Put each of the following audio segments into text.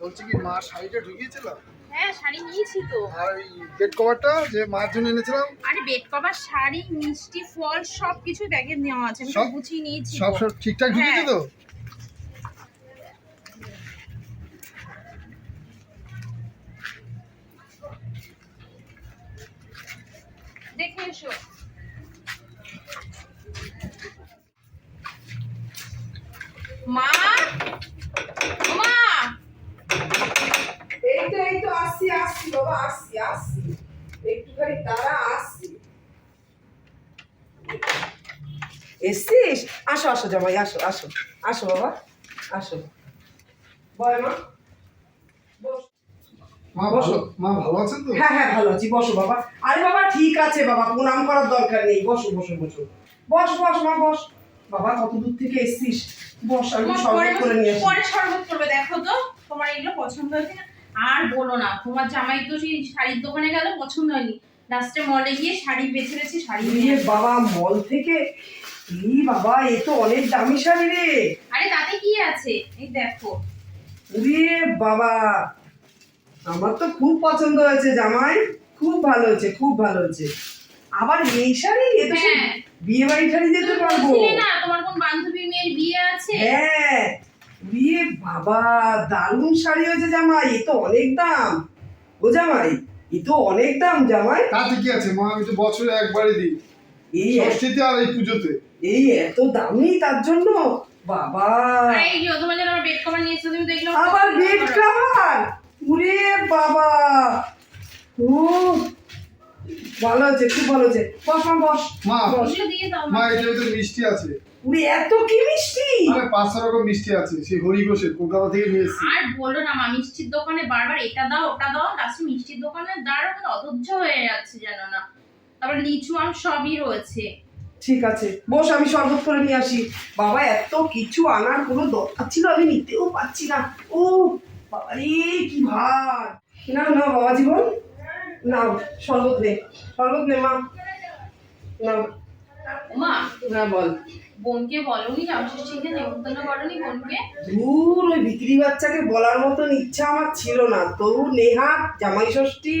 বলছি কি মা শাড়িটা হ্যাঁ শাড়ি নিয়েছি তো। আর ওই বেড কভারটা যে মার জন্য এনেছিলাম? আরে বেড কভার শাড়ি মিষ্টি ফল সব কিছু ব্যাগে নেওয়া আছে। আমি সব গুছিয়ে নিয়েছি সব সব ঠিকঠাক হ্যাঁ। তো? দেখে এসো। মা ও মা এই তো এই তো আসছি আসছি বাবা আসছি আসছি। একটুখানি তারা আসছি। এসছিস? আসো আসো জামাই আসো আসো আসো বাবা আসো। বয় মা মা বসো। মা ভালো আছেন তো? হ্যাঁ হ্যাঁ ভালো আছি বসো বাবা। আরে বাবা ঠিক আছে বাবা প্রণাম করার দরকার নেই। বসো বসো বসো। বস বস মা বস। বাবা কত দূর থেকে এসছিস? বস আমি শরবত করে নিয়ে পরে শরবত করবে দেখো তো। তোমার এগুলো পছন্দ হয়েছে না? আর বলো না তোমার জামাই তো সেই শাড়ির দোকানে গেল পছন্দ হয়নি। লাস্টে মলে গিয়ে শাড়ি বেছে বেছে শাড়ি নিয়ে ইয়ে বাবা মল থেকে? ই বাবা এ তো অনেক দামি শাড়ি রে। আরে তাতে কি আছে? এই দেখো। রে বাবা আমার তো খুব পছন্দ হয়েছে জামাই। খুব ভালো হয়েছে খুব ভালো হয়েছে। আবার এই শাড়ি? এ তো হ্যাঁ। বিয়ে বাড়ি শাড়ি যেতে পারব। না তোমার কোন বান্ধবীর মেয়ের বিয়ে আছে? হ্যাঁ। রে বাবা দারুণ শাড়ি হয়েছে জামাই এ তো অনেক দাম। ও জামাই এ তো অনেক দাম জামাই। তাতে কি আছে মা আমি তো বছরে একবারই দিই। এই ষষ্ঠীতে আর এই পুজোতে। এই এত দামি তার জন্য? বাবা। এই যে তোমার জন্য আমার বেড কভার নিয়ে এসেছ তুমি দেখল আবার বেড কাভার উরে বাবা। ও ভালো আছে খুব ভালো আছে বস মা বস। মা বস। দিয়ে দাও মা। মা এটা তো মিষ্টি আছে। উরে এত কি মিষ্টি? আরে পাঁচশো রকম মিষ্টি আছে সেই হরিঘোষের কলকাতা থেকে নিয়ে এসেছি। আর বলো না মা মিষ্টির দোকানে বারবার এটা দাও ওটা দাও লাস্টে মিষ্টির দোকানে দ্বারা মানে অধৈর্য হয়ে যাচ্ছে জানো না। তারপর লিচু আম সবই রয়েছে। ঠিক আছে বস আমি শরবত করে নিয়ে আসি। বাবা এত কিছু আনার কোনো দরকার ছিল আমি নিতেও পারছি না। ও বাবা রে কি ভার না না বাবা জীবন না শরবত নে শরবত নে মা। না মা। না বল। বোনকে বলনি নেমন্তন্ন করনি বোনকে। দূর ওই বাচ্চাকে বলার মতন ইচ্ছা আমার ছিল না। তবু জামাই ষষ্ঠী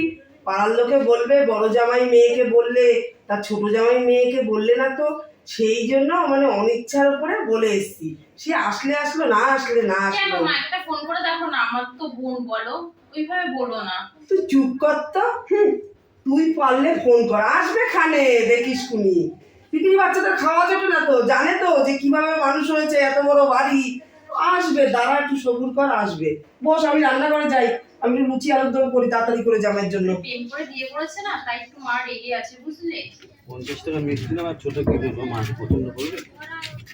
পাড়ার লোকে বলবে বড় জামাই মেয়েকে বললে তার ছোট জামাই মেয়েকে বললে না তো সেই জন্য মানে অনিচ্ছার উপরে বলে এসছি। সে আসলে আসলো না আসলে না আসলো? মা একটা ফোন করে দেখো না আমার তো বোন বলো ওইভাবে বলো না। তুই চুপ কর তো তুই পারলে ফোন কর। আসবে খানে দেখিস কুনি বিক্রি বাচ্চাদের খাওয়া যাবে না তো জানে তো যে কীভাবে মানুষ হয়েছে এত বড় বাড়ি। আসবে দাঁড়া একটু সবুর কর আসবে। বস আমি রান্নাঘরে যাই। আমি লুচি আলুর দম করি তাড়াতাড়ি করে জামাইয়ের জন্য। প্রেম করে বিয়ে করেছে না? তাই একটু মা রেগে আছে বুঝলে? পঞ্চাশ টাকা মিষ্টি না আমার ছোট কি দেবো মাছ পছন্দ করবে?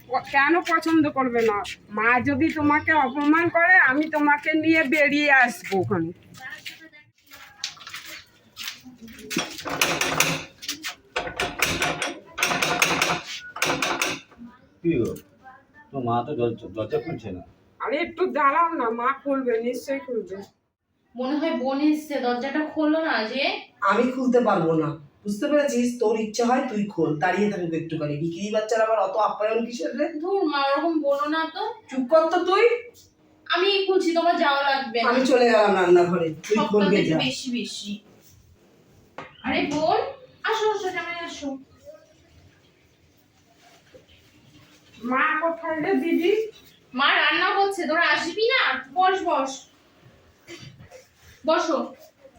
ও- কেন পছন্দ করবে না? মা যদি তোমাকে অপমান করে আমি তোমাকে নিয়ে বেরিয়ে আসব ওখানে। কি তো মা তো দরজা দরজা খুলছে না। আরে একটু দাঁড়াও না মা খুলবে নিশ্চয়ই খুলবে। মনে হয় বোন এসছে দরজাটা খোলো না যে। আমি খুলতে পারব না। বুঝতে পেরেছিস? তোর ইচ্ছা হয় তুই খোল দাঁড়িয়ে থাকবে একটুখানি। বিক্রি বাচ্চার আবার অত আপ্যায়ন কিসের রে? ধুর মা ওরকম বলো না তো। চুপ কর তো তুই। আমি খুলছি তোমার যাওয়া লাগবে না। আমি চলে গেলাম রান্নাঘরে। তুই খুলবে থেকে যা। বেশি বেশি। আরে বোন আসো আসো জামাই আসো। মা কোথায় রে দিদি? মা রান্না করছে তোরা আসবি না? বস বস। বসো।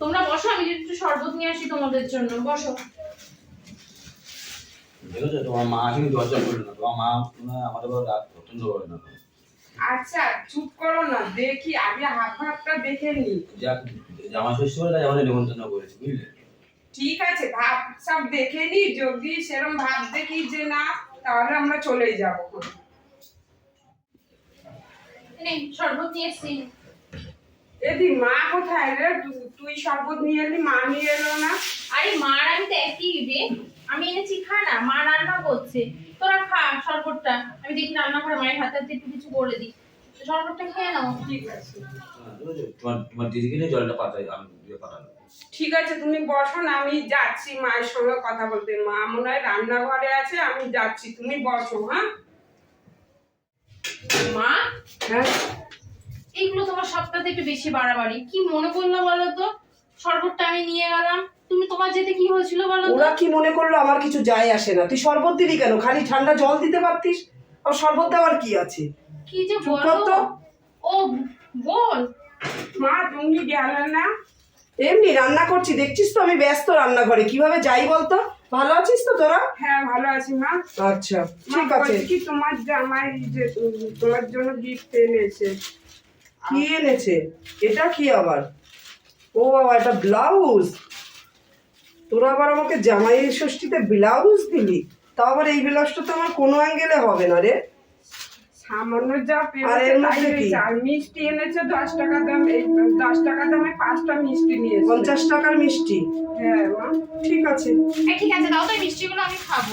তোমরা বসো আমি একটু শরবত নিয়ে আসি তোমাদের জন্য। বসো। দেখেছ তোমার মা আসেনি দরজা খুলবে না তোমার মা আমাদের ঘরে রাত পছন্দ করে না আচ্ছা চুপ করো না দেখি আগে হাত হাতটা দেখে নি। জামা ষষ্ঠী বলে তাই আমাদের নিমন্ত্রণ করেছে বুঝলে? ঠিক আছে ভাব সব দেখে নি যদি সেরকম ভাব দেখি যে না। তাহলে আমরা চলেই যাব নে শরবত নিয়ে এসছি। এদি মা কোথায় রে? তুই শরবত নিয়ে এলি মা নিয়ে এলো না? আরে মার আমি তো একই রে। আমি এনেছি খা না মা রান্না করছে। তোরা খা শরবতটা। আমি দেখি রান্না করে মায়ের হাতে হাতে একটু কিছু করে দিই। শরবতটা খেয়ে নাও। ঠিক আছে। তোমার তোমার দিদিকে জলটা পাঠাই আমি দিয়ে পাঠালাম। ঠিক আছে তুমি বসো না আমি যাচ্ছি মায়ের সঙ্গে কথা বলতে। মা মনে হয় রান্নাঘরে আছে আমি যাচ্ছি তুমি বসো হ্যাঁ? মা? হ্যাঁ? এইগুলো তোমার সপ্তাহে একটু বেশি বাড়াবাড়ি। কি মনে করল বলো তো? শরবতটা আমি নিয়ে গেলাম। তুমি তোমার যেতে কি হয়েছিল বলো ওরা কি মনে করল আমার কিছু যায় আসে না? তুই শরবত দিলি কেন? খালি ঠান্ডা জল দিতে পারতিস? আর শরবত দেওয়ার কি আছে? কি যে বলো? তো। ও বল। মা তুমি গেলে না? এমনি রান্না করছি দেখছিস তো আমি ব্যস্ত রান্নাঘরে কীভাবে যাই বলতো? ভালো আছিস তো তোরা? হ্যাঁ ভালো আছি মা। আচ্ছা ঠিক আছে। কি তোমার জামাই যে তোমার জন্য গিফট এনেছে। কি এনেছে? এটা কি আবার? ও বাবা এটা ব্লাউজ তোরা আবার আমাকে জামাই ষষ্ঠীতে ব্লাউজ দিলি? তা আবার এই ব্লাউজটা তো আমার কোনো অ্যাঙ্গেলে হবে না রে। সামান্য যা আর পেয়েছে। আর মিষ্টি এনেছে দশ টাকা দাম এই দশ টাকা দামে পাঁচটা মিষ্টি নিয়েছে পঞ্চাশ টাকার মিষ্টি। হ্যাঁ ঠিক আছে। ঠিক আছে দাও তো মিষ্টিগুলো আমি খাব।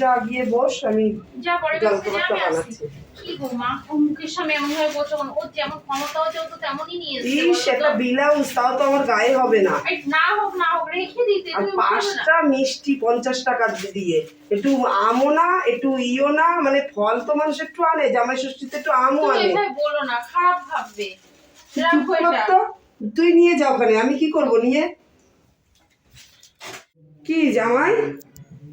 যা গিয়ে বস আমি যা পরে বানাচ্ছি। কি গো মা ও মুখের সামনে এমন ভাবে কেন? ওর যেমন ক্ষমতা হচ্ছে ও তো তেমনই নিয়ে এসছে ইস ব্লাউজ তাও তো আমার গায়ে হবে না। না হোক না হোক রেখে দিতে তুমি পাঁচটা মিষ্টি পঞ্চাশ টাকা দিয়ে। একটু আমও না একটু ইও না মানে ফল তো মানুষ একটু আনে জামাই ষষ্ঠীতে একটু আমও আনে। বলো না খারাপ ভাববে। তুই নিয়ে যাও ওখানে আমি কি করব নিয়ে? কি জামাই?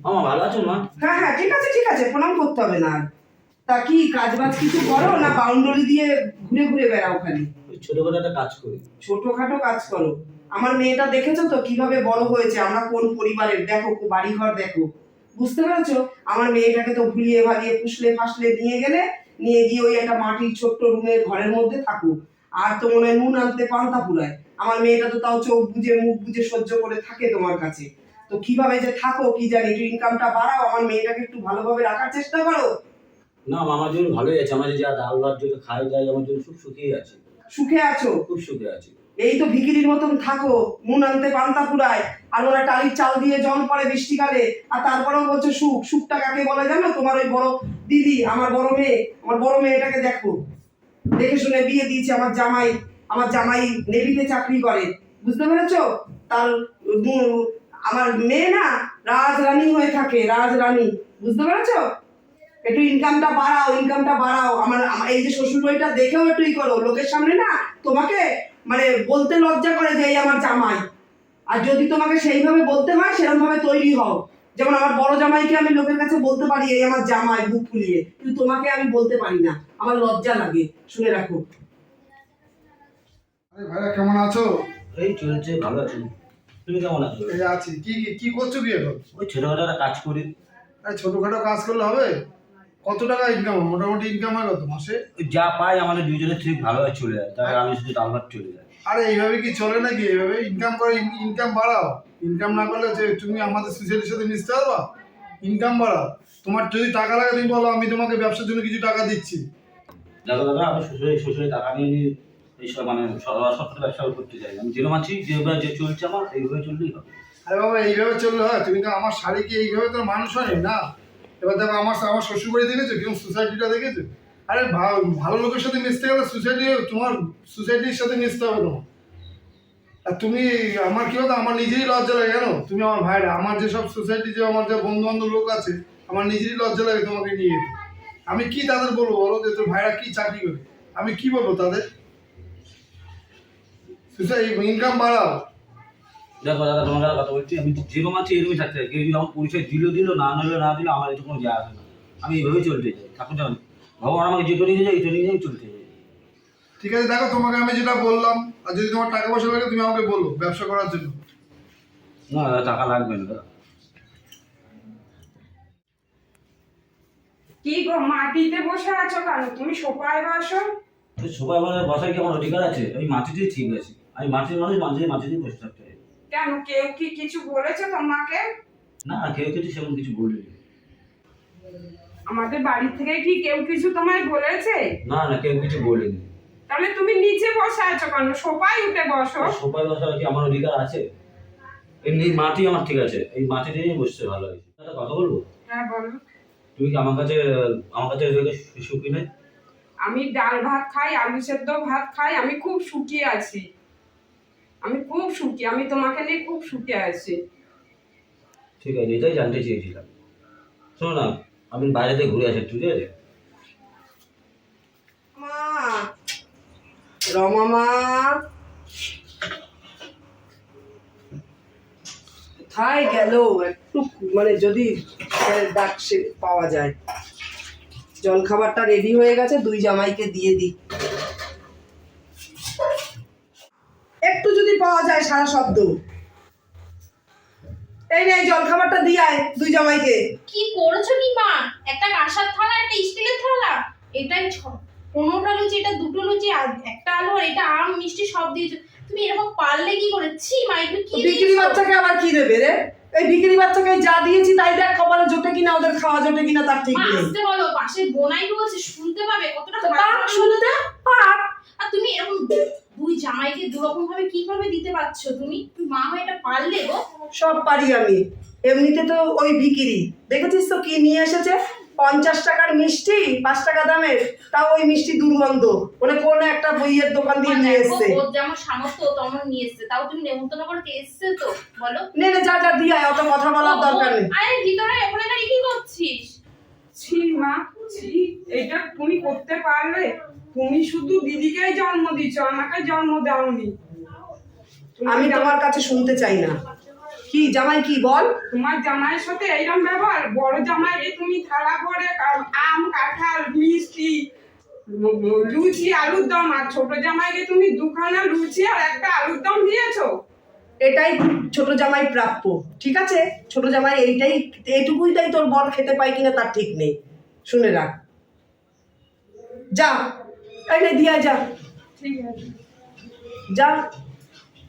মামা ভালো আছো মা? হ্যাঁ হ্যাঁ ঠিক আছে ঠিক আছে প্রণাম করতে হবে না তা কি কাজ বাজ কিছু করো না বাউন্ডারি দিয়ে ঘুরে ঘুরে বেড়াও খালি? ছোটখাটো একটা কাজ করি। ছোটখাটো কাজ করো। আমার মেয়েটা দেখেছ তো কীভাবে বড় হয়েছে? আমরা কোন পরিবারের? দেখো বাড়ি ঘর দেখো। বুঝতে পেরেছ? আমার মেয়েটাকে তো ভুলিয়ে ভালিয়ে ফুসলে ফাসলে নিয়ে গেলে নিয়ে গিয়ে ওই একটা মাটির ছোট্ট রুমের ঘরের মধ্যে থাকুক আর তো মনে হয় নুন আনতে পান্তা পুরায়। আমার মেয়েটা তো তাও চোখ বুঝে মুখ বুঝে সহ্য করে থাকে তোমার কাছে। তো কীভাবে যে থাকো কি জানি একটু ইনকামটা বাড়াও আমার মেয়েটাকে একটু ভালোভাবে রাখার চেষ্টা করো। না মামার জন্য ভালোই আছে। আমার যা ডাল ভাত যেটা খাই যাই আমার জন্য খুব সুখেই আছে। সুখে আছো? খুব সুখে আছে। এই তো ভিকিরির মতন থাকো নুন আনতে পান্তা পুরায় আর ওরা টালির চাল দিয়ে জল পড়ে বৃষ্টিকালে আর তারপরেও বলছো সুখ। সুখটা কাকে বলে জানো? তোমার ওই বড় দিদি আমার বড় মেয়ে আমার বড় মেয়েটাকে দেখো। দেখে শুনে বিয়ে দিয়েছে আমার জামাই আমার জামাই নেভিতে চাকরি করে। বুঝতে পেরেছ? তার আমার মেয়ে না রাজ রাজরানী হয়ে থাকে রাজ রাজরানী। বুঝতে পেরেছ? একটু ইনকামটা বাড়াও ইনকামটা বাড়াও। আমার এই যে শ্বশুর বাড়িটা দেখেও একটু ই করো। লোকের সামনে না তোমাকে মানে বলতে লজ্জা করে যে এই আমার জামাই। আর যদি তোমাকে সেইভাবে বলতে হয় সেরকম ভাবে তৈরি হও। যেমন আমার বড় জামাইকে আমি লোকের কাছে বলতে পারি এই আমার জামাই বুক ফুলিয়ে। কিন্তু তোমাকে আমি বলতে পারি না। আমার লজ্জা লাগে। শুনে রাখো। আরে ভাইয়া কেমন আছো? এই চলছে ভালো আছি। তুমি কেমন আছো? এই আছি। কি কি কি করছ কি এখন? ওই ছোটখাটো একটা কাজ করি। আরে ছোটখাটো কাজ করলে হবে? কত টাকা ইনকাম মোটামুটি ইনকাম হয় কত মাসে? যা পাই আমাদের দুজনে ঠিক ভালোভাবে চলে যায়। তাই আমি শুধু ডাল চলে যায় আরে এইভাবে কি চলে নাকি? এইভাবে ইনকাম করে ইনকাম বাড়াও। ইনকাম না করলে যে তুমি আমাদের সোসাইটির সাথে মিশতে পারবা? ইনকাম বাড়াও। তোমার যদি টাকা লাগে তুমি বলো আমি তোমাকে ব্যবসার জন্য কিছু টাকা দিচ্ছি। দেখো দাদা আমি শ্বশুরে শ্বশুরে টাকা নিয়ে এইসব মানে সত্তর ব্যবসা করতে চাই আমি যেরকম আছি যেভাবে যে চলছে আমার, এইভাবে চললেই হবে। আরে বাবা, এইভাবে চললে হয়? তুমি তো আমার শাড়িকে এইভাবে তো মানুষ হয়নি না? এবার দেখো, আমার আমার শ্বশুর বাড়ি দেখেছ? কীরকম সোসাইটিটা দেখেছ? আরে ভালো লোকের সাথে মিশতে গেলে সোসাইটি তোমার সোসাইটির সাথে মিশতে হবে তোমার আর তুমি, আমার কি হতো আমার নিজেরই লজ্জা লাগে জানো? তুমি আমার ভাইরা, আমার যেসব সোসাইটি যে আমার যে বন্ধু বান্ধব লোক আছে, আমার নিজেরই লজ্জা লাগে তোমাকে নিয়ে। আমি কি তাদের বলব বলো যে তোর ভাইরা কি চাকরি করে? আমি কি বলব তাদের? ইনকাম বাড়াও। দেখো দাদা তোমার কাছে কথা বলছি আমি যেরকম আছি এরকমই থাকতে চাই কেউ যদি আমার পরিচয় দিল দিল না নিল না দিল আমার এটা কোনো যায় আসে না। আমি এইভাবেই চলতে চাই। ঠাকুর জানি ভগবান আমাকে যেটা নিয়ে যায় এটা নিয়ে যাই চলতে চাই। ঠিক আছে দেখো তোমাকে আমি যেটা বললাম আর যদি তোমার টাকা পয়সা লাগে তুমি আমাকে বলো ব্যবসা করার জন্য। না দাদা টাকা লাগবে না। দাদা কি গো মাটিতে বসে আছো কেন? তুমি সোফায় বসো। সবাই মানে বসায় কি আমার অধিকার আছে? আমি মাটিতেই ঠিক আছি। আমি মাটির মানুষ মাঝে মাটিতেই বসে থাকতে চাই কেন? কেউ কি কিছু বলেছে তোমাকে? না কেউ কিছু সেমন কিছু বলিনি। আমাদের বাড়ি থেকে কি কেউ কিছু তোমায় বলেছে? না না কেউ কিছু বলেনি। তাহলে তুমি নিচে বসে আছো কেন? সোফায় উঠে বসো। সবাই বসা কি আমার অধিকার আছে? এমনি মাটি আমার ঠিক আছে। এই মাটিতেই বসতে ভালো হয়েছে একটা কথা বলব? হ্যাঁ বলো। তুমি কি আমার কাছে আমার কাছে এদিকে সুখী নেই আমি ডাল ভাত খাই আলু সেদ্ধ ভাত খাই আমি খুব সুখী আছি। আমি খুব সুখী আমি তোমাকে নিয়ে খুব সুখী আছি। ঠিক আছে এটাই জানতে চেয়েছিলাম। শোনো না আমি বাইরে থেকে ঘুরে আসি ঠিক আছে? মা রমা মা। কোথায় গেল? একটু মানে যদি ডাক সে পাওয়া যায়। জল খাবারটা রেডি হয়ে গেছে দুই জামাইকে দিয়ে দিই একটু যদি পাওয়া যায় সারা শব্দ। এই নে জল খাবারটা দিয়ে আয় দুই জামাইকে। কি করেছ কি মা? একটা কাঁসার থালা একটা স্টিলের থালা? এটাই ছ- পনেরোটা লুচি এটা দুটো লুচি একটা আলু আর এটা আম মিষ্টি সব দিয়েছ। তুমি এরকম পারলে কি করে? ছি মা এগুলো কি দিয়েছ? বাচ্চাকে আবার কি দেবে রে? এই ভিকিরি বাচ্চাকে যা দিয়েছি তাই দেখ কপালে জোটে কিনা ওদের খাওয়া জোটে কিনা তার ঠিক নেই। আসতে বলো পাশে বোনাই বলছে শুনতে পাবে কতটা খারাপ শুনতে পাক। আর তুমি এরকম দুই জামাইকে দুরকম ভাবে কীভাবে দিতে পারছ তুমি? তুমি মা হয়ে এটা পারলে গো। সব পারি আমি। এমনিতে তো ওই ভিকিরি দেখেছিস তো কি নিয়ে এসেছে? পঞ্চাশ টাকার মিষ্টি পাঁচ টাকা দামের। তাও ওই মিষ্টি দুর্গন্ধ। মানে কোন একটা বইয়ের দোকান দিয়ে নিয়ে দেখো, এসছে। ওর যেমন সামর্থ্য তেমন নিয়ে এসছে। তাও তুমি নেমন্তন্ন করে এসছে তো? বলো। নে নে যা যা দিয়ে আয়, অত কথা বলার দরকার নেই। আরে ভিতরে ওখানে দাঁড়িয়ে কি করছিস? ছি মা ছি। এটা তুমি করতে পারলে তুমি শুধু দিদিকেই জন্ম দিচ্ছ আমাকে জন্ম দাওনি। আমি তোমার কাছে শুনতে চাই না। কি জামাই কি বল। তোমার জামাইয়ের সাথে এইরকম ব্যবহার? বড় জামাইকে তুমি থালা করে আম কাঁঠাল মিষ্টি লুচি আলুর দম। আর ছোট জামাইকে তুমি দুখানা লুচি আর একটা আলুর দম দিয়েছ। এটাই ছোট জামাই প্রাপ্য ঠিক আছে? ছোট জামাই এইটাই এইটুকুই তাই তোর বর খেতে পায় কিনা তার ঠিক নেই। শুনে রাখ। যা। নে দিয়া যা। ঠিক আছে। যা।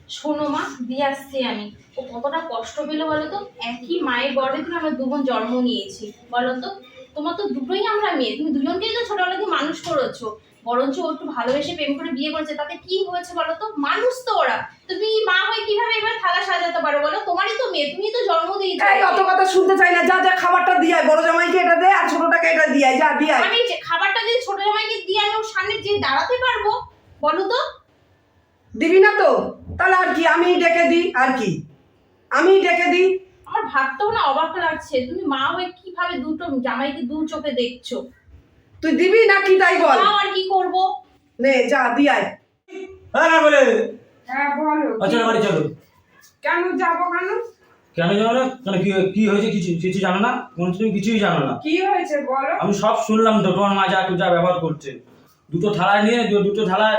শোনো মা দিয়ে আসছি আমি। ও কতটা কষ্ট পেল বলো তো? একই মায়ের গর্ভে থেকে আমরা দুজন জন্ম নিয়েছি। বলো তো? তোমার তো দুটোই আমরা মেয়ে তুমি দুজনকেই তো ছোটবেলা থেকে মানুষ করেছ। বরঞ্চ ও একটু ভালোবেসে প্রেম করে বিয়ে করেছে তাতে কি হয়েছে বলো তো? মানুষ তো ওরা। তুমি মা হয়ে কীভাবে এবার থালা সাজাতে পারো বলো? তোমারই তো মেয়ে তুমি তো জন্ম দিয়েছ এই অত কথা শুনতে চাই না যা যা খাবারটা দিয়ে বড় জামাইকে এটা দে আর ছোটটাকে এটা দিয়ে যা দিয়ে আমি যে খাবারটা যদি ছোট জামাইকে দিয়ে আমি ওর সামনে যে দাঁড়াতে পারব বলো তো? দিবি না তো? তাহলে আর কি আমি ডেকে দিই আর কি? আমি ডেকে দিই আমার ভাবতেও না অবাক লাগছে। তুমি মা হয়ে কীভাবে দুটো জামাইকে দু চোখে দেখছ? তুই দিবি না কি তাই বল? তাও আর কি করব? নে যা দিয়ে আয়। হ্যাঁ না বলে হ্যাঁ বলো। আচ্ছা বাড়ি চলো। কেন যাব কেন? কেন জানো না? কেন কি কি হয়েছে কিছু কিছু জানো না? কোনো তুমি কিছুই জানো না। কি হয়েছে বলো? আমি সব শুনলাম তো তোমার মা যা যা ব্যবহার করছে। দুটো থালা নিয়ে দু- দুটো থালায়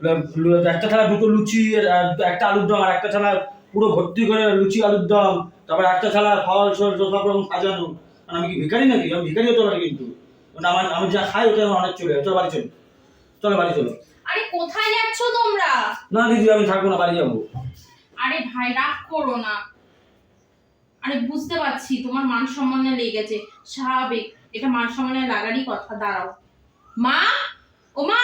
ল- ল- একটা থালা দুটো লুচি আর একটা আলুর দম আর একটা থালা পুরো ভর্তি করে লুচি আলুর দম। তারপর একটা থালা ফল সল সব রকম সাজানো আর আমি কি ভিখারি নাকি? আমি ভিখারি হতে পারি কিন্তু। মানে আমার আমি যা খাই ওটা আমার অনেক চলে। চলো বাড়ি চলো। চলো বাড়ি চলো। আরে কোথায় যাচ্ছ তোমরা? না দিদি আমি থাকব না বাড়ি যাব। আরে ভাই রাগ করো না। আরে বুঝতে পারছি তোমার মান সম্মানে লেগেছে স্বাভাবিক এটা মান সম্মানে লাগারই কথা দাঁড়াও। মা? ও মা!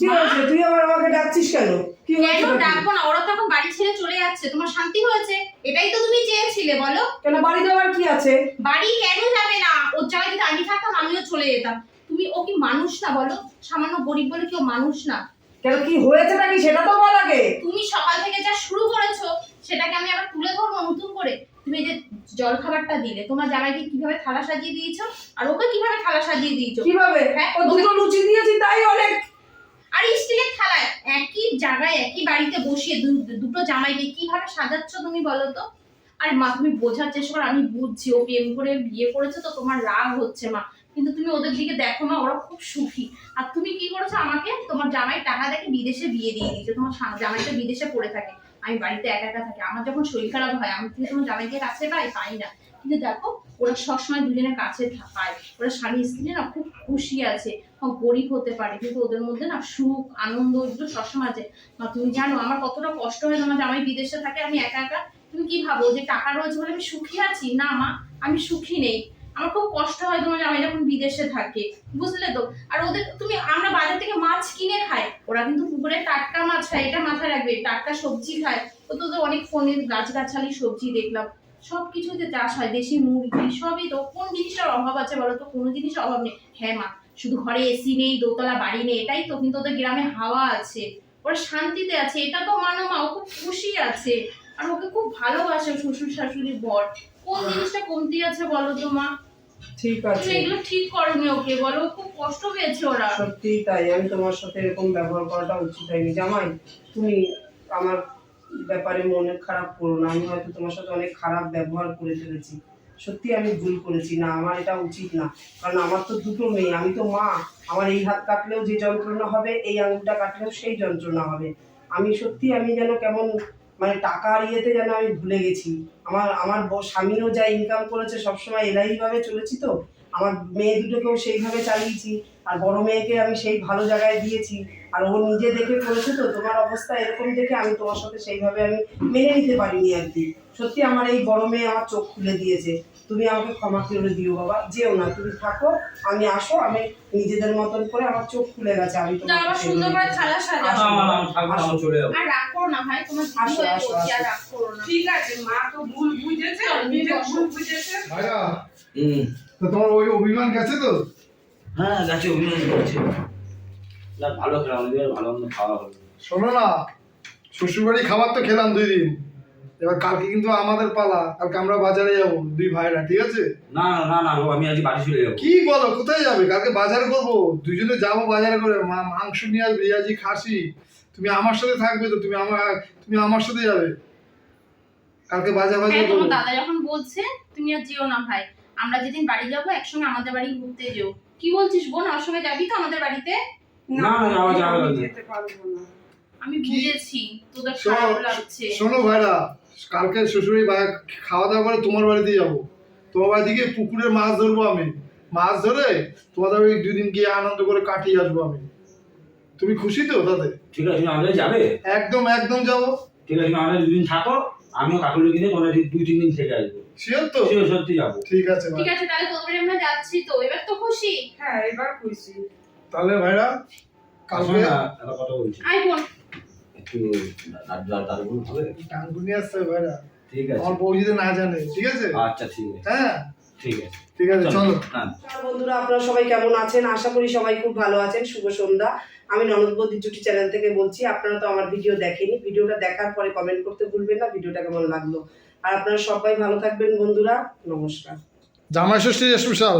কি হয়েছে তুই আবার আমাকে ডাকছিস কেন? কি হয়েছে কেন ডাকবো না? ওরা তো এখন বাড়ি ছেড়ে চলে যাচ্ছে। তোমার শান্তি হয়েছে? এটাই তো তুমি চেয়েছিলে বলো। কেন বাড়ি যাওয়ার কি আছে? বাড়ি কেন যাবে না? ওর জায়গায় যদি আমি থাকতাম আমিও চলে যেতাম। তুমি ও কি মানুষ না বলো? সামান্য গরিব বলে কেউ মানুষ না? কেন কি হয়েছে নাকি সেটা তো বল আগে। তুমি সকাল থেকে যা শুরু করেছ সেটাকে আমি আবার তুলে ধরবো নতুন করে। তুমি যে জল খাবারটা দিলে তোমার জামাইকে কীভাবে থালা সাজিয়ে দিয়েছ? আর ওকে কীভাবে থালা সাজিয়ে দিয়েছ? কীভাবে? হ্যাঁ, ও দুটো লুচি দিয়েছি তাই অনেক। আর স্টিলের থালায় একই জায়গায় একই বাড়িতে বসিয়ে দুটো জামাইকে কীভাবে সাজাচ্ছ তুমি বলো তো? আরে মা, তুমি বোঝার চেষ্টা করো, আমি বুঝছি, ও প্রেম করে বিয়ে করেছে তো তোমার রাগ হচ্ছে মা। কিন্তু তুমি ওদের দিকে দেখো মা ওরা খুব সুখী। আর তুমি কি করেছ? আমাকে তোমার জামাই টাকা দেখে বিদেশে বিয়ে দিয়ে দিয়েছ। তোমার জামাইটা বিদেশে পড়ে থাকে। আমি বাড়িতে একা একা থাকি। আমার যখন শরীর খারাপ হয়, আমি কিন্তু তোমার জামাইকে কাছে পাই? পাই না। কিন্তু দেখো, ওরা সবসময় দুজনের কাছে পায়। ওরা স্বামী স্ত্রী না, খুব খুশি আছে গরিব হতে পারে। কিন্তু ওদের মধ্যে না সুখ, আনন্দ এগুলো সবসময় আছে। তুমি জানো আমার কতটা কষ্ট হয় তোমার জামাই বিদেশে থাকে, আমি একা একা। তুমি কি ভাবো যে টাকা রয়েছে বলে আমি সুখী আছি? না, মা, আমি সুখী নেই। আমার খুব কষ্ট হয় তোমার জামাই যখন বিদেশে থাকে, বুঝলে তো? আর ওদের, তুমি, আমরা বাজার থেকে মাছ কিনে খাই। ওরা কিন্তু পুকুরে টাটকা মাছ খায়, এটা মাথায় রাখবে। টাটকা সবজি খায়। তো ওদের অনেক ফোনের গাছগাছালি সবজি দেখলাম। সব কিছুতে চাষ হয় দেশি মুরগি সবই তো। কোন জিনিসটার অভাব আছে বলো তো? কোনো জিনিসের অভাব নেই। হ্যাঁ মা শুধু ঘরে এসি নেই দোতলা বাড়ি নেই এটাই তো। কিন্তু ওদের গ্রামে হাওয়া আছে ওরা শান্তিতে আছে এটা তো মানো মা ও খুব খুশি আছে। আর ওকে খুব ভালোবাসে শ্বশুর শাশুড়ি বর। কোন জিনিসটা কমতি আছে বলো তো মা? ঠিক আছে। এগুলো ঠিক করনি ওকে বলো খুব কষ্ট পেয়েছে ওরা। সত্যি তাই আমি তোমার সাথে এরকম ব্যবহার করাটা উচিত হয়নি। জামাই তুমি আমার ব্যাপারে মনে খারাপ করো না। আমি হয়তো তোমার সাথে অনেক খারাপ ব্যবহার করে ফেলেছি। সত্যি আমি ভুল করেছি। না, আমার এটা উচিত না। কারণ আমার তো দুটো মেয়ে, আমি তো মা। আমার এই হাত কাটলেও যে যন্ত্রণা হবে, এই আঙুলটা কাটলেও সেই যন্ত্রণা হবে। আমি সত্যি আমি যেন কেমন মানে টাকার ইয়েতে যেন আমি ভুলে গেছি। আমার আমার স্বামীও যা ইনকাম করেছে সবসময় এলাইভাবে চলেছি তো। আমার মেয়ে দুটোকেও সেইভাবে চালিয়েছি। আর বড় মেয়েকে আমি সেই ভালো জায়গায় দিয়েছি। আর ও নিজে দেখে করেছে তো তোমার অবস্থা এরকম দেখে আমি তোমার সাথে সেইভাবে আমি মেনে নিতে পারিনি আর কি। সত্যি আমার এই বড় মেয়ে আমার চোখ খুলে দিয়েছে। তুমি আমাকে ক্ষমা করে দিও বাবা যেও না তুমি থাকো আমি আসো আমি নিজেদের মতন করে আমার চোখ খুলে গেছে আমি যা আবার সুন্দর করে থালা সাজাও। আসো আমার চলে যাব আর রাগ করো না ভাই তোমার আসো, হয়ে আসো, আর আসো। রাগ করো না। ঠিক আছে মা তো ভুল বুঝেছে নিজে ভুল বুঝেছে। ভাইরা হুম। তো তোমার ওই অভিমান গেছে তো? হ্যাঁ গেছে অভিনয় করছে যাক ভালো খেলাম ভালো মন্দ খাওয়া হলো। শোনো না শ্বশুরবাড়ি খাবার তো খেলাম দুই দিন। এবার কালকে কিন্তু আমাদের পালা কালকে আমরা বাজারে যাব দুই ভাইরা ঠিক আছে? না না না না গো, আমি আজ বাড়ি চলে যাব। কি বলো কোথায় যাবে? কালকে বাজার করব দুজনে যাব বাজারে করে মা- মাংস নিয়ে আসবে খাসি। তুমি আমার সাথে থাকবে তো তুমি আমার তুমি আমার সাথে যাবে। কালকে বাজার বাজার হ্যাঁ করব। দাদা যখন বলছে তুমি আর যেও না ভাই আমরা যেদিন বাড়ি যাব একসঙ্গে আমাদের বাড়ি ঘুরতে যেও। কি বলছিস বোন আমার সঙ্গে যাবি তো আমাদের বাড়িতে? না, না, যাওয়া যাবে আমি না। যেতে পারব না। আমি বুঝেছি তোদের খারাপ লাগছে। শোনো ভাইরা কালকে শ্বশুরি বা- খাওয়া দাওয়া করে তোমার বাড়িতে যাব। তোমার বাড়ি থেকে পুকুরে মাছ ধরবো আমি। মাছ ধরে তোমাদের ওই দুদিন গিয়ে আনন্দ করে কাটিয়ে আসব আমি। তুমি খুশি তো তাতে? ঠিক আছে আমাদের যাবে? একদম একদম যাব। ঠিক আছে আমাদের দুদিন থাকো। আমিও কাকুলি কিনে তোমার দুই তিন দিন থেকে আসব। শিওর তো? সে সত্যি যাব। ঠিক আছে ঠিক আছে তাহলে তোদের আমরা যাচ্ছি তো। এবার তো খুশি। হ্যাঁ এবার খুশি। তাহলে ভাইরা কালকে না একটা কথা বলছি। আই বোন একটু দাঁড় দাঁড় হবে? টাঙ্গু নিয়ে আসতে হবে ভাইরা। ঠিক আছে। আমার বউ যদি না জানে ঠিক আছে? আচ্ছা ঠিক আছে। হ্যাঁ? ঠিক আছে। ঠিক আছে চলো বন্ধুরা আপনারা সবাই কেমন আছেন? আশা করি সবাই খুব ভালো আছেন। শুভ সন্ধ্যা। আমি ননদ বৌদি জুটি চ্যানেল থেকে বলছি আপনারা তো আমার ভিডিও দেখেনি ভিডিওটা দেখার পরে কমেন্ট করতে ভুলবেন না ভিডিওটা কেমন লাগল। আর আপনারা সবাই ভালো থাকবেন বন্ধুরা। নমস্কার। জামাই ষষ্ঠী স্পেশাল